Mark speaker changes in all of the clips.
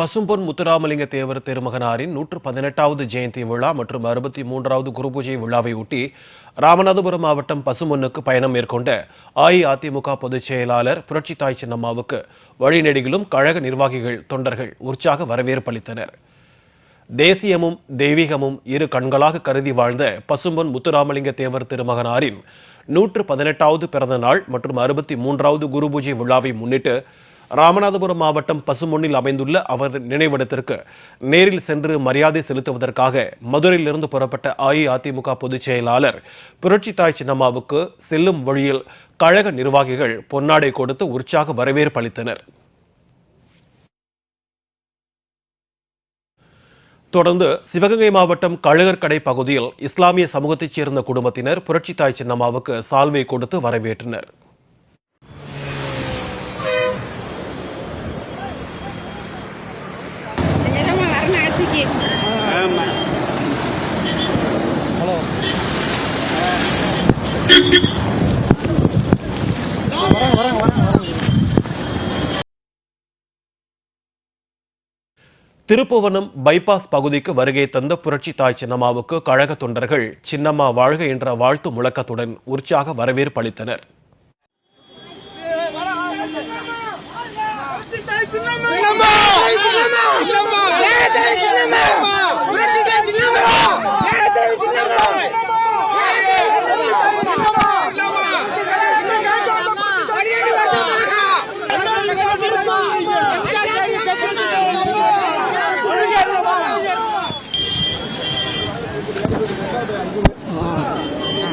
Speaker 1: பசும்பொன் முத்துராமலிங்க தேவர் திருமகனாரின் நூற்று பதினெட்டாவது ஜெயந்தி விழா மற்றும் அறுபத்தி மூன்றாவது குருபூஜை பூஜை விழாவையொட்டி ராமநாதபுரம் மாவட்டம் பசும்பொன்னுக்கு பயணம் மேற்கொண்ட அஇஅதிமுக பொதுச் செயலாளர் புரட்சித்தாய் சின்னம்மாவுக்கு வழிநெடுகிலும் கழக நிர்வாகிகள் தொண்டர்கள் உற்சாக வரவேற்பு அளித்தனர். தேசியமும் தெய்வீகமும் இரு கண்களாக கருதி வாழ்ந்த பசும்பொன் முத்துராமலிங்க தேவர் திருமகனாரின் நூற்று பதினெட்டாவது பிறந்த நாள் மற்றும் அறுபத்தி மூன்றாவது குருபூஜை விழாவை முன்னிட்டு ராமநாதபுரம் மாவட்டம் பசுமொன்னில் அமைந்துள்ள அவரது நினைவிடத்திற்கு நேரில் சென்று மரியாதை செலுத்துவதற்காக மதுரையிலிருந்து புறப்பட்ட அஇஅதிமுக பொதுச் செயலாளர் புரட்சித்தாய் சின்னம்மாவுக்கு செல்லும் வழியில் கழக நிர்வாகிகள் பொன்னாடை கொடுத்து உற்சாக வரவேற்பு அளித்தனர். தொடர்ந்து சிவகங்கை மாவட்டம் கழுகர்கடை பகுதியில் இஸ்லாமிய சமூகத்தைச் சேர்ந்த குடும்பத்தினர் புரட்சித்தாய் சின்னம்மாவுக்கு சால்வை கொடுத்து வரவேற்றனர். திருப்புவனம் பைபாஸ் பகுதிக்கு வருகை தந்த புரட்சி தாய் சின்னம்மாவுக்கு கழக தொண்டர்கள் சின்னம்மா வாழ்க என்ற வாழ்த்து முழக்கத்துடன் உற்சாக வரவேற்பு அளித்தனர்.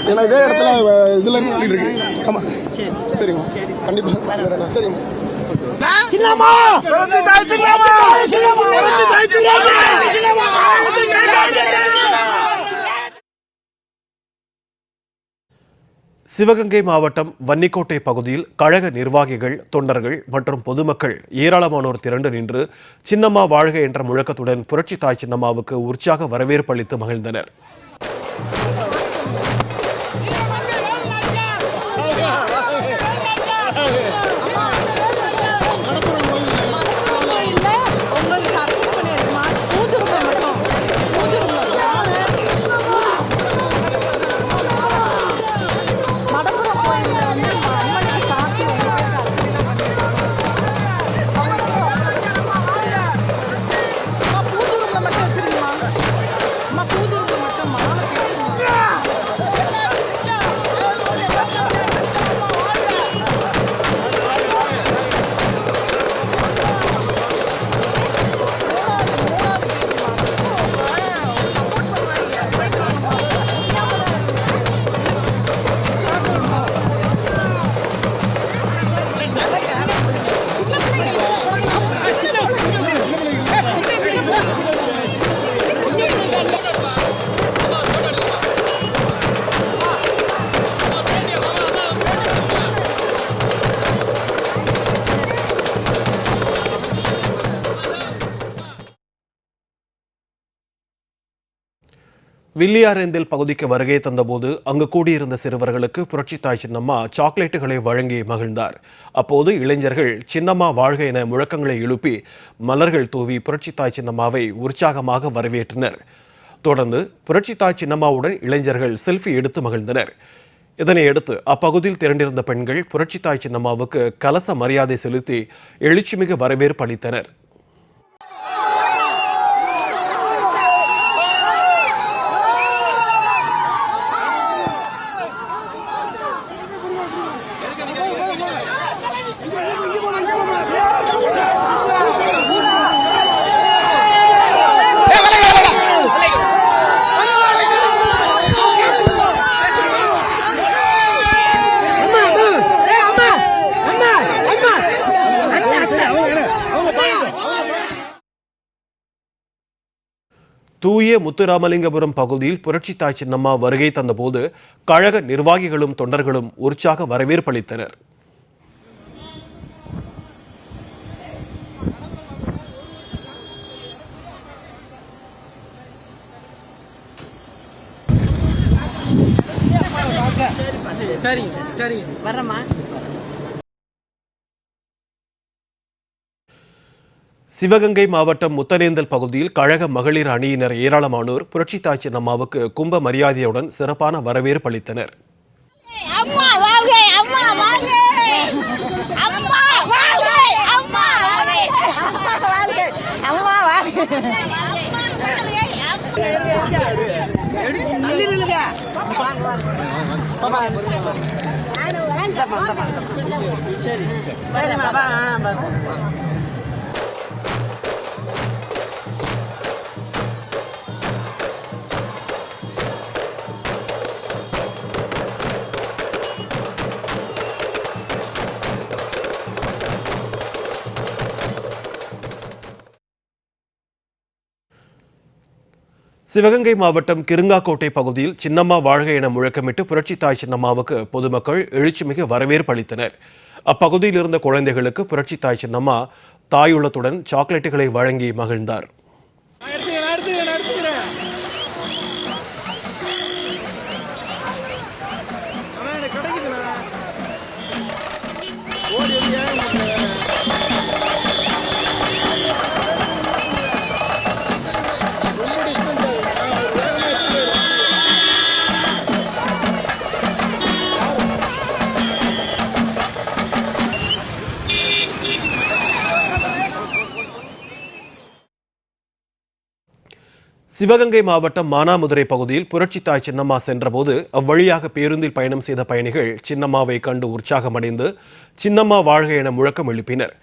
Speaker 2: ஏன்னா இதே இடத்துல இதுல இருந்து இருக்கு. ஆமா.
Speaker 3: சின்னம்மா! சின்னம்மா!
Speaker 1: சிவகங்கை மாவட்டம் வன்னிக்கோட்டை பகுதியில் கழக நிர்வாகிகள் தொண்டர்கள் மற்றும் பொதுமக்கள் ஏராளமானோர் திரண்டு நின்று சின்னம்மா வாழ்க என்ற முழக்கத்துடன் புரட்சி தாய் சின்னம்மாவுக்கு உற்சாக வரவேற்பு அளித்து மகிழ்ந்தனர். வில்லியாரேந்தில் பகுதிக்கு வருகை தந்தபோது அங்கு கூடியிருந்த சிறுவர்களுக்கு புரட்சி தாய் சின்னம்மா சாக்லேட்டுகளை வழங்கி மகிழ்ந்தார். அப்போது இளைஞர்கள் சின்னம்மா வாழ்க என முழக்கங்களை எழுப்பி மலர்கள் தூவி புரட்சி தாய் சின்னம்மாவை உற்சாகமாக வரவேற்றனர். தொடர்ந்து புரட்சி தாய் சின்னம்மாவுடன் இளைஞர்கள் செல்ஃபி எடுத்து மகிழ்ந்தனர். இதனையடுத்து அப்பகுதியில் திரண்டிருந்த பெண்கள் புரட்சி தாய் சின்னம்மாவுக்கு கலச மரியாதை செலுத்தி எழுச்சிமிகு வரவேற்பு அளித்தனர். தூய முத்துராமலிங்கபுரம் பகுதியில் புரட்சி தாய் சின்னம்மா வருகை தந்தபோது கழக நிர்வாகிகளும் தொண்டர்களும் உற்சாக வரவேற்பளித்தனர்
Speaker 4: சரிங்க சரிங்க.
Speaker 5: வரமா
Speaker 1: சிவகங்கை மாவட்டம் முத்தனேந்தல் பகுதியில் கழக மகளிர் அணியினர் ஏராளமானோர் புரட்சித்தாய் சின்னம்மாவுக்கு கும்ப மரியாதையுடன் சிறப்பான வரவேற்பு அளித்தனர்.
Speaker 3: அம்மா
Speaker 1: சிவகங்கை மாவட்டம் கிருங்காக்கோட்டை பகுதியில் சின்னம்மா வாழ்க என முழக்கமிட்டு புரட்சி தாய் சின்னம்மாவுக்கு பொதுமக்கள் எழுச்சிமிகு வரவேற்பு அளித்தனர். அப்பகுதியில் இருந்த குழந்தைகளுக்கு புரட்சி தாய் சின்னம்மா தாயுள்ளத்துடன் சாக்லேட்டுகளை வழங்கி மகிழ்ந்தார். சிவகங்கை மாவட்டம் மானாமதுரை பகுதியில் புரட்சித்தாய் சின்னம்மா சென்றபோது அவ்வழியாக பேருந்தில் பயணம் செய்த பயணிகள் சின்னம்மாவை கண்டு உற்சாகமடைந்து சின்னம்மா வாழ்க என முழக்கம் எழுப்பினர்.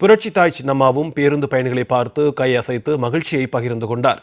Speaker 1: புரட்சித்தாய் சின்னம்மாவும் பேருந்து பயணிகளை பார்த்து கை அசைத்து மகிழ்ச்சியை பகிர்ந்து கொண்டார்.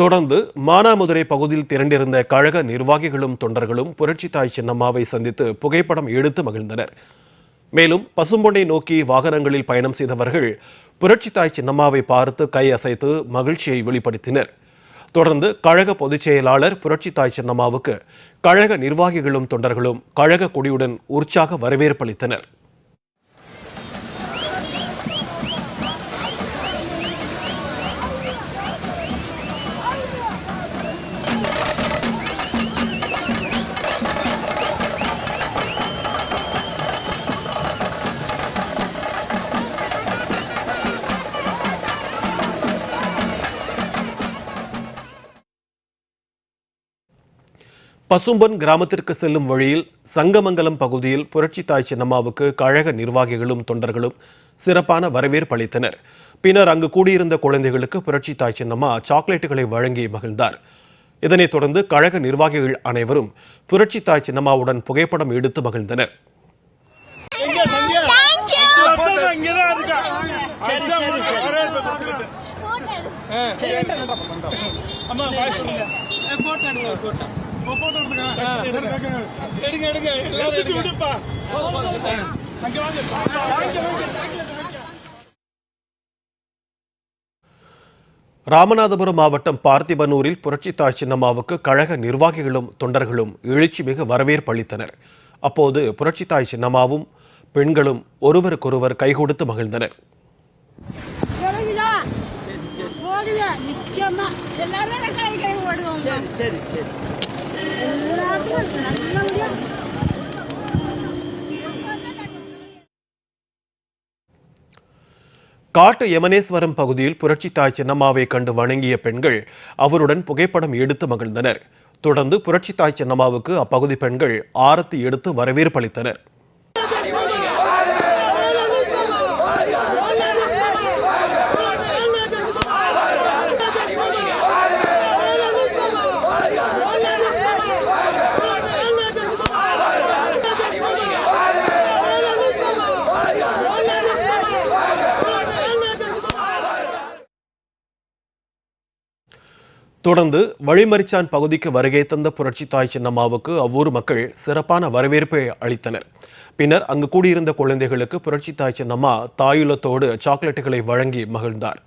Speaker 1: தொடர்ந்து மானாமதுரை பகுதியில் திரண்டிருந்த கழக நிர்வாகிகளும் தொண்டர்களும் புரட்சித்தாய் சின்னம்மாவை சந்தித்து புகைப்படம் எடுத்து மகிழ்ந்தனர். மேலும் பசும்பொன்னை நோக்கி வாகனங்களில் பயணம் செய்தவர்கள் புரட்சித்தாய் சின்னம்மாவை பார்த்து கை அசைத்து மகிழ்ச்சியை வெளிப்படுத்தினர். தொடர்ந்து கழக பொதுச் செயலாளர் புரட்சித்தாய் சின்னம்மாவுக்கு கழக நிர்வாகிகளும் தொண்டர்களும் கழக கொடியுடன் உற்சாக வரவேற்பளித்தனர் பசும்பொன் கிராமத்திற்கு செல்லும் வழியில் சங்கமங்கலம் பகுதியில் புரட்சித்தாய் சின்னம்மாவுக்கு கழக நிர்வாகிகளும் தொண்டர்களும் சிறப்பான வரவேற்பு அளித்தனர் பின்னர் அங்கு கூடியிருந்த குழந்தைகளுக்கு புரட்சித்தாய் சின்னம்மா சாக்லேட்டுகளை வழங்கி மகிழ்ந்தார் இதனைத் தொடர்ந்து கழக நிர்வாகிகள் அனைவரும் புரட்சித்தாய் சின்னம்மாவுடன் புகைப்படம் எடுத்து மகிழ்ந்தனர்.
Speaker 4: அம்மா, எடுங்க. எடுங்க. எல்லாத்தையும் விடுப்பா. அங்க வாங்க.
Speaker 1: ராமநாதபுரம் மாவட்டம் பார்த்திபனூரில் புரட்சித்தாய் சின்னம்மாவுக்கு கழக நிர்வாகிகளும் தொண்டர்களும் எழுச்சிமிகு வரவேற்பு அளித்தனர் அப்போது புரட்சித்தாய் சின்னம்மாவும் பெண்களும் ஒருவருக்கொருவர் கைகொடுத்து மகிழ்ந்தனர்
Speaker 6: நிச்சயமா எல்லாரும் கை கை ஓடுவோம்
Speaker 1: காட்டு யமனேஸ்வரம் பகுதியில் புரட்சித்தாய் சின்னம்மாவை கண்டு வணங்கிய பெண்கள் அவருடன் புகைப்படம் எடுத்து மகிழ்ந்தனர். தொடர்ந்து புரட்சித்தாய் சின்னம்மாவுக்கு அப்பகுதி பெண்கள் ஆரத்தி எடுத்து வரவேற்பு தொடர்ந்து வழிமறிச்சான் பகுதிக்கு வருகை தந்த புரட்சி தாய் சின்னம்மாவுக்கு அவ்வூர் மக்கள் சிறப்பான வரவேற்பை அளித்தனர். பின்னர் அங்கு கூடியிருந்த குழந்தைகளுக்கு புரட்சி தாய் சின்னம்மா தாயுலத்தோடு சாக்லேட்டுகளை வழங்கி மகிழ்ந்தார்.